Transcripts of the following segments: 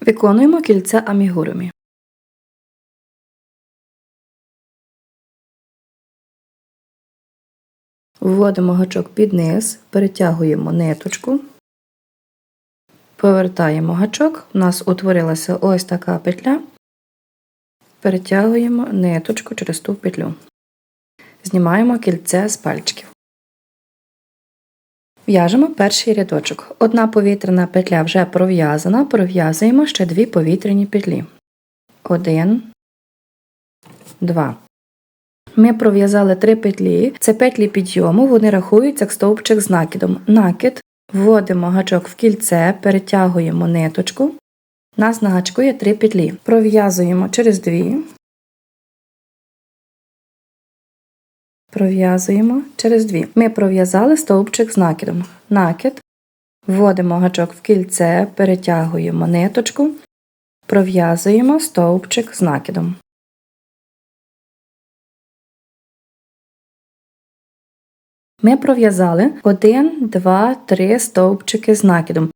Виконуємо кільце амігурумі. Вводимо гачок під низ, перетягуємо ниточку, повертаємо гачок, у нас утворилася ось така петля, перетягуємо ниточку через ту петлю. Знімаємо кільце з пальчиків. В'яжемо перший рядочок. Одна повітряна петля вже пров'язана, пров'язуємо ще дві повітряні петлі. Один, два. Ми пров'язали три петлі. Це петлі підйому, вони рахуються як стовпчик з накидом. Накид, вводимо гачок в кільце, перетягуємо ниточку. Нас на гачку є три петлі. Пров'язуємо через дві. Пров'язуємо через дві. Ми пров'язали стовпчик з накидом. Накид. Вводимо гачок в кільце, перетягуємо ниточку, пров'язуємо стовпчик з накидом. Ми пров'язали 1, 2, 3 стовпчики з накидом.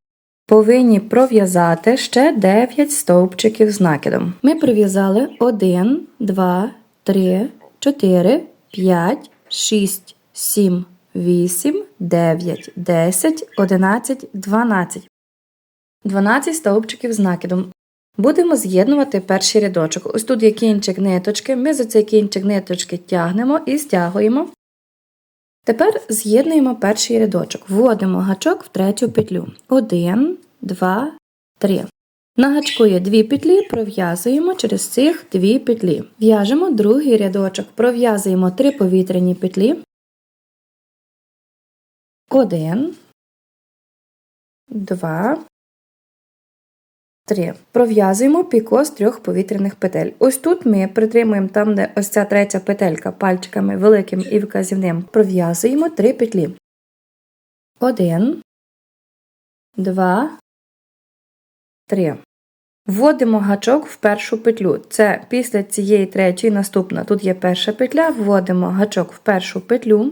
Повинні пров'язати ще 9 стовпчиків з накидом. Ми пров'язали 1, 2, 3, 4, 5, 6, 7, 8, 9, 10, 11, 12. 12 стовпчиків з накидом. Будемо з'єднувати перший рядочок. Ось тут є кінчик ниточки. Ми за цей кінчик ниточки тягнемо і стягуємо. Тепер з'єднуємо перший рядочок. Вводимо гачок в третю петлю. 1, 2, 3. На гачку дві петлі, пров'язуємо через цих дві петлі. В'яжемо другий рядочок, пров'язуємо три повітряні петлі. 1, 2, 3. Пров'язуємо піко з трьох повітряних петель. Ось тут ми притримуємо там, де ось ця третя петелька пальчиками великим і вказівним. Пров'язуємо три петлі. 1, 2, 3. Вводимо гачок в першу петлю. Це після цієї третьої наступна. Тут є перша петля, вводимо гачок в першу петлю.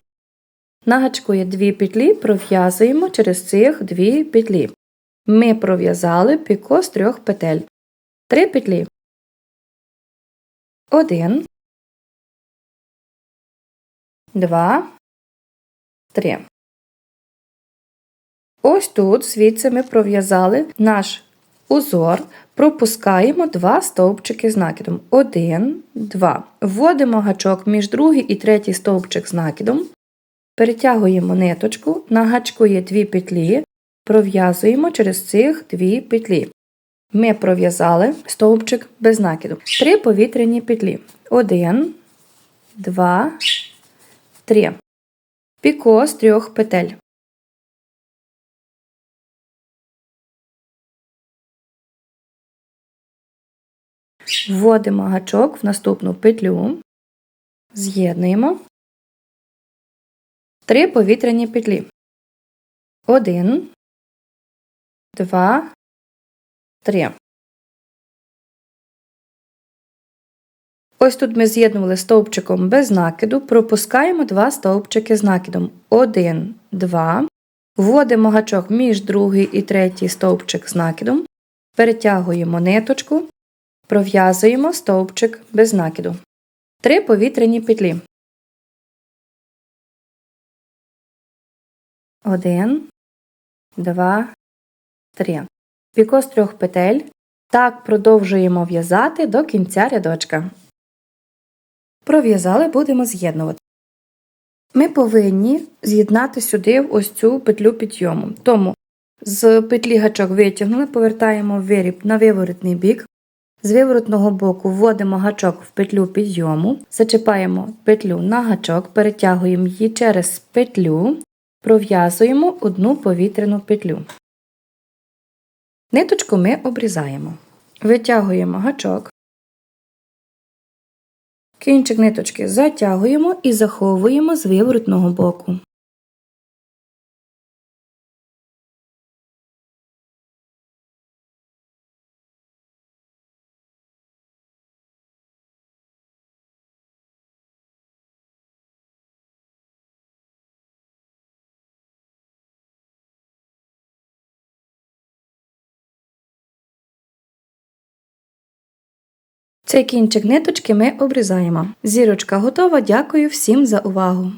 На гачку є дві петлі, пров'язуємо через цих дві петлі. Ми пров'язали піко з трьох петель. Три петлі. Один. Два. Три. Ось тут звідси ми пров'язали наш узор, пропускаємо два стовпчики з накидом. Один, два. Вводимо гачок між другий і третій стовпчик з накидом. Перетягуємо ниточку, на гачку є дві петлі, пров'язуємо через цих дві петлі. Ми пров'язали стовпчик без накиду. Три повітряні петлі. Один, два, три. Піко з трьох петель. Вводимо гачок в наступну петлю, з'єднуємо три повітряні петлі. Один, два, три. Ось тут ми з'єднували стовпчиком без накиду, пропускаємо два стовпчики з накидом. Один, два. Вводимо гачок між другий і третій стовпчик з накидом, перетягуємо ниточку, пров'язуємо стовпчик без накиду. Три повітряні петлі. Один, два, три. Піко з трьох петель. Так продовжуємо в'язати до кінця рядочка. Пров'язали, будемо з'єднувати. Ми повинні з'єднати сюди ось цю петлю підйому. Тому з петлі гачок витягнули, повертаємо виріб на виворотний бік. З виворотного боку вводимо гачок в петлю підйому, зачіпаємо петлю на гачок, перетягуємо її через петлю, пров'язуємо одну повітряну петлю. Ниточку ми обрізаємо. Витягуємо гачок, кінчик ниточки затягуємо і заховуємо з виворотного боку. Цей кінчик ниточки ми обрізаємо. Зірочка готова. Дякую всім за увагу!